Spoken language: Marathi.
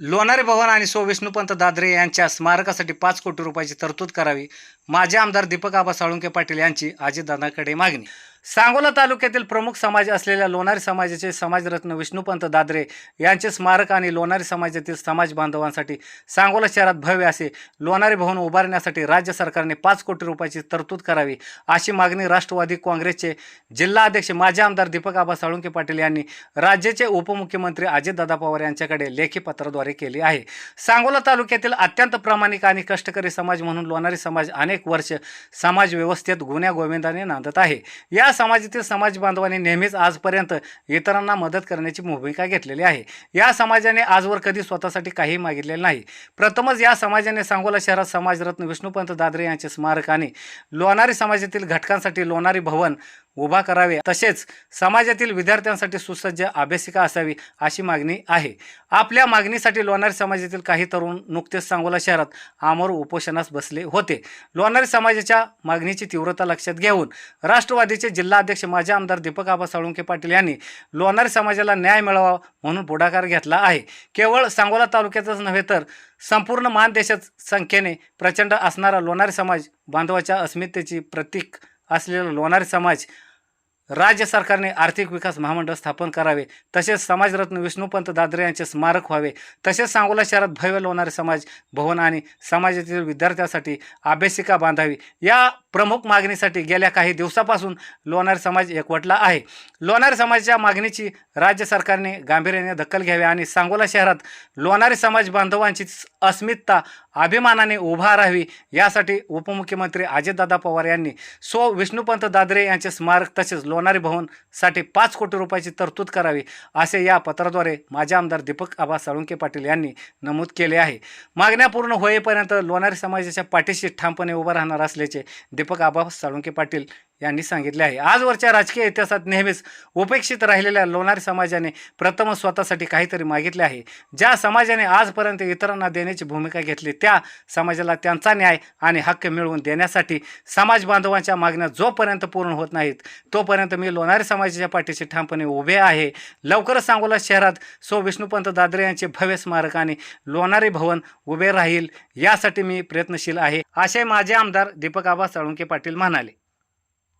लोणारे भवन आणि सो विष्णुपंत दादरे यांच्या स्मारकासाठी पाच कोटी रुपयाची तरतूद करावी. माजी आमदार दीपक आबा साळुंके पाटील यांची अजितदादांकडे मागणी. सांगोला तालुक्यातील प्रमुख समाज असलेल्या लोणारी समाजाचे समाजरत्न विष्णुपंत दादरे यांचे स्मारक आणि लोणारी समाजातील समाज बांधवांसाठी सांगोला शहरात भव्य असे लोणारी भवन उभारण्यासाठी राज्य सरकारने पाच कोटी रुपयाची तरतूद करावी अशी मागणी राष्ट्रवादी काँग्रेसचे जिल्हा अध्यक्ष माजी आमदार दीपक आबा साळुंके पाटील यांनी राज्याचे उपमुख्यमंत्री अजितदादा पवार यांच्याकडे लेखी पत्राद्वारे केली आहे. सांगोला तालुक्यातील अत्यंत प्रामाणिक आणि कष्टकरी समाज म्हणून लोणारी समाज अनेक वर्ष समाज व्यवस्थेत गुन्ह्या गोविंदाने नांदत आहे. या समाजातील समाज बांधवांनी नेहमीच आजपर्यंत इतरांना मदत करण्याची भूमिका घेतलेली आहे. या समाजाने आजवर कधी स्वतःसाठी काही मागितलेले नाही. प्रथमच या समाजाने सांगोला शहरात समाजरत्न विष्णुपंत दादरे यांचे स्मारक आणि लोणारी समाजातील घटकांसाठी लोणारी भवन उभा करावे. तसेच समाजातील विद्यार्थ्यांसाठी सुसज्ज अभ्यासिका असावी अशी मागणी आहे. आपल्या मागणीसाठी लोणारी समाजातील काही तरुण नुकतेच सांगोला शहरात आमर उपोषणास बसले होते. लोणारी समाजाच्या मागणीची तीव्रता लक्षात घेऊन राष्ट्रवादीचे जिल्हा अध्यक्ष माजी आमदार दीपक आबा साळुंके पाटील यांनी लोणारी समाजाला न्याय मिळावा म्हणून पुढाकार घेतला आहे. केवळ सांगोला तालुक्यातच नव्हे तर संपूर्ण मानदेशात संख्येने प्रचंड असणारा लोणारी समाज बांधवाच्या अस्मितेची प्रतीक असलेला लोणारी समाज राज्य सरकारने आर्थिक विकास महामंडळ स्थापन करावे तसेच समाजरत्न विष्णुपंत दादरे यांचे स्मारक व्हावे तसेच सांगोला शहरात भव्य लोणारे समाज भवन आणि समाजातील विद्यार्थ्यांसाठी अभ्यासिका बांधावी या प्रमुख मागणीसाठी गेल्या काही दिवसापासून लोणारी समाज एकवटला आहे. लोणारी समाजाच्या मागणीची राज्य सरकारने गांभीर्याने दखल घ्यावी आणि सांगोला शहरात लोणारी समाज बांधवांची अस्मितता अभिमानाने उभा राहावी यासाठी उपमुख्यमंत्री अजितदादा पवार यांनी सो विष्णुपंत दादरे यांचे स्मारक तसेच लोणारी भवनसाठी पाच कोटी रुपयाची तरतूद करावी असे या पत्राद्वारे माजी आमदार दीपक आबा साळुंके पाटील यांनी नमूद केले आहे. मागण्या पूर्ण होईपर्यंत लोणारी समाजाच्या पाठीशी ठामपणे उभं राहणार असल्याचे दीपक आबा साळुंके पाटील यांनी सांगितले आहे. आजवरच्या राजकीय इतिहासात नेहमीच उपेक्षित राहिलेल्या लोणारी समाजाने प्रथम स्वतःसाठी काहीतरी मागितले आहे. ज्या समाजाने आजपर्यंत इतरांना देण्याची भूमिका घेतली त्या समाजाला त्यांचा न्याय आणि हक्क मिळवून देण्यासाठी समाज बांधवांच्या मागण्या जोपर्यंत पूर्ण होत नाहीत तोपर्यंत मी लोणारी समाजाच्या पाठीशी ठामपणे उभे आहे. लवकरच सांगोला शहरात सो विष्णुपंत दादरे यांचे भव्य स्मारक आणि लोणारी भवन उभे राहील यासाठी मी प्रयत्नशील आहे असे माझे आमदार दीपक आबा साळुंके पाटील म्हणाले.